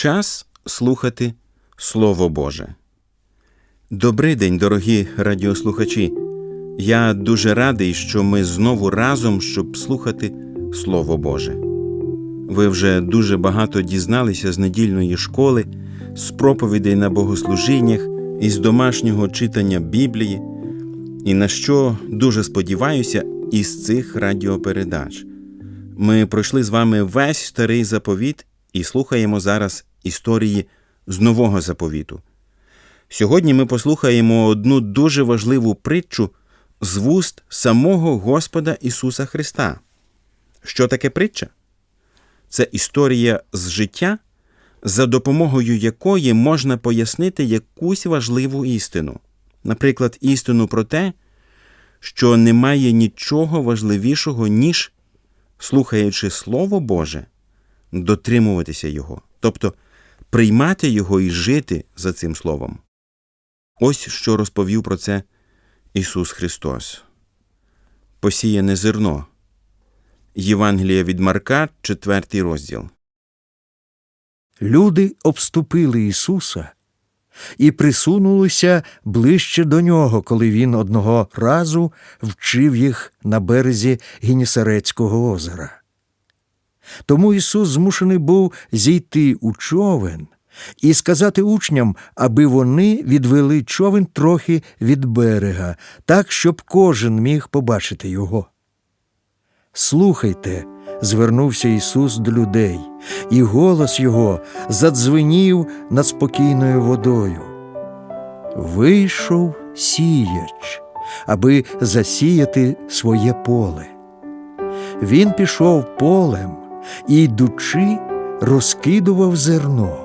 Час слухати Слово Боже. Добрий день, дорогі радіослухачі. Я дуже радий, що ми знову разом, щоб слухати Слово Боже. Ви вже дуже багато дізналися з недільної школи, з проповідей на богослужіннях і з домашнього читання Біблії, і на що дуже сподіваюся із цих радіопередач. Ми пройшли з вами весь старий заповіт і слухаємо зараз історії з нового заповіту. Сьогодні ми послухаємо одну дуже важливу притчу з вуст самого Господа Ісуса Христа. Що таке притча? Це історія з життя, за допомогою якої можна пояснити якусь важливу істину, наприклад, істину про те, що немає нічого важливішого, ніж, слухаючи Слово Боже, дотримуватися Його, тобто приймати Його і жити за цим Словом. Ось що розповів про це Ісус Христос. Посіяне зерно. Євангелія від Марка, 4 розділ. Люди обступили Ісуса і присунулися ближче до нього, коли він одного разу вчив їх на березі Генісарецького озера. Тому Ісус змушений був зійти у човен і сказати учням, аби вони відвели човен трохи від берега, так, щоб кожен міг побачити його. Слухайте, звернувся Ісус до людей, і голос Його задзвенів над спокійною водою. Вийшов сіяч, аби засіяти своє поле. Він пішов полем і, йдучи, розкидував зерно.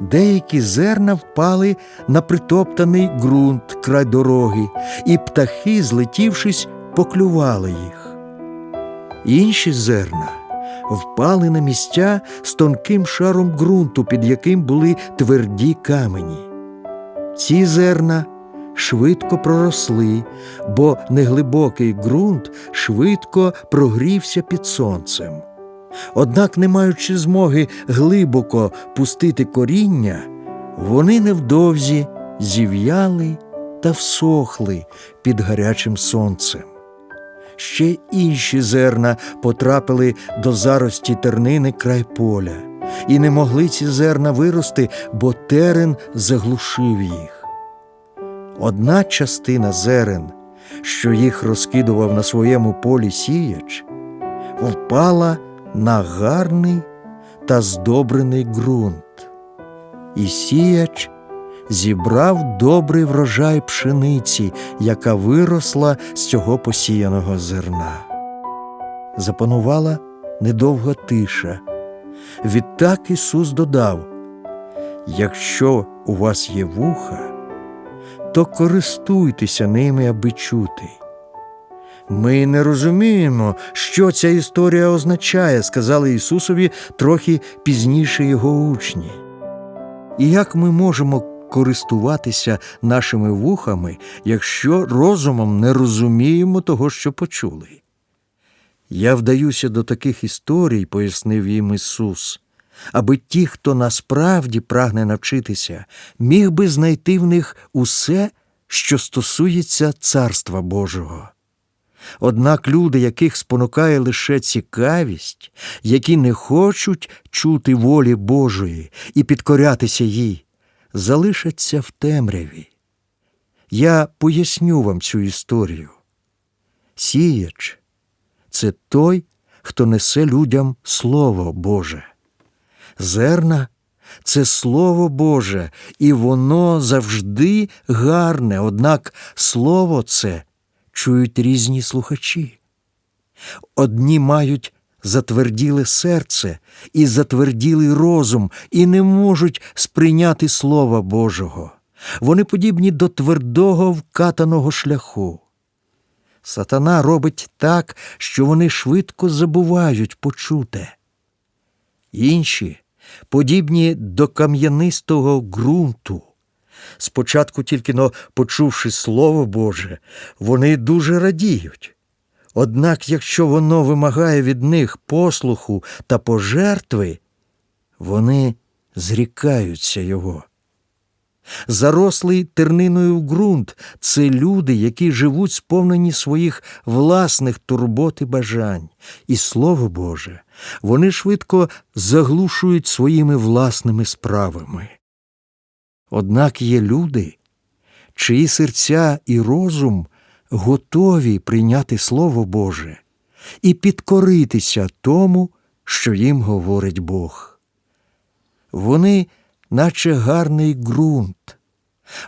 Деякі зерна впали на притоптаний ґрунт край дороги, і птахи, злетівшись, поклювали їх. Інші зерна впали на місця з тонким шаром ґрунту, під яким були тверді камені. Ці зерна швидко проросли, бо неглибокий ґрунт швидко прогрівся під сонцем. Однак, не маючи змоги глибоко пустити коріння, вони невдовзі зів'яли та всохли під гарячим сонцем. Ще інші зерна потрапили до зарості тернини край поля, і не могли ці зерна вирости, бо терен заглушив їх. Одна частина зерен, що їх розкидував на своєму полі сіяч, впала на гарний та здобрений ґрунт, і сіяч зібрав добрий врожай пшениці, яка виросла з цього посіяного зерна. Запанувала недовга тиша. Відтак Ісус додав: Якщо у вас є вуха, то користуйтеся ними, аби чути. Ми не розуміємо, що ця історія означає, сказали Ісусові трохи пізніше його учні. І як ми можемо користуватися нашими вухами, якщо розумом не розуміємо того, що почули? Я вдаюся до таких історій, пояснив їм Ісус, аби ті, хто насправді прагне навчитися, міг би знайти в них усе, що стосується Царства Божого. Однак люди, яких спонукає лише цікавість, які не хочуть чути волі Божої і підкорятися їй, залишаться в темряві. Я поясню вам цю історію. Сіяч це той, хто несе людям Слово Боже. Зерна це Слово Боже, і воно завжди гарне, однак Слово це чують різні слухачі. Одні мають затверділе серце і затверділий розум, і не можуть сприйняти Слова Божого. Вони подібні до твердого вкатаного шляху. Сатана робить так, що вони швидко забувають почуте. Інші подібні до кам'янистого ґрунту. Спочатку, тільки но почувши Слово Боже, вони дуже радіють. Однак, якщо воно вимагає від них послуху та пожертви, вони зрікаються його. Зарослий терниною в ґрунт це люди, які живуть сповнені своїх власних турбот і бажань, і Слово Боже, вони швидко заглушують своїми власними справами. Однак є люди, чиї серця і розум готові прийняти Слово Боже і підкоритися тому, що їм говорить Бог. Вони, наче гарний ґрунт,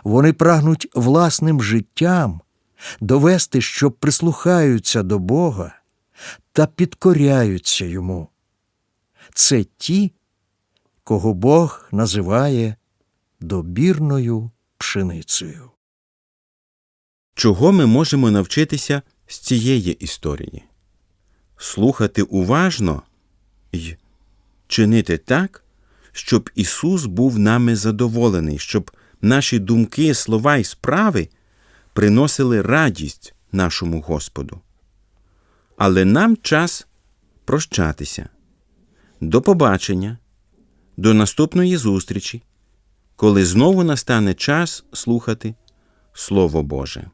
вони прагнуть власним життям довести, що прислухаються до Бога та підкоряються йому. Це ті, кого Бог називає добірною пшеницею. Чого ми можемо навчитися з цієї історії? Слухати уважно й чинити так, щоб Ісус був нами задоволений, щоб наші думки, слова і справи приносили радість нашому Господу. Але нам час прощатися. До побачення, до наступної зустрічі, коли знову настане час слухати Слово Боже.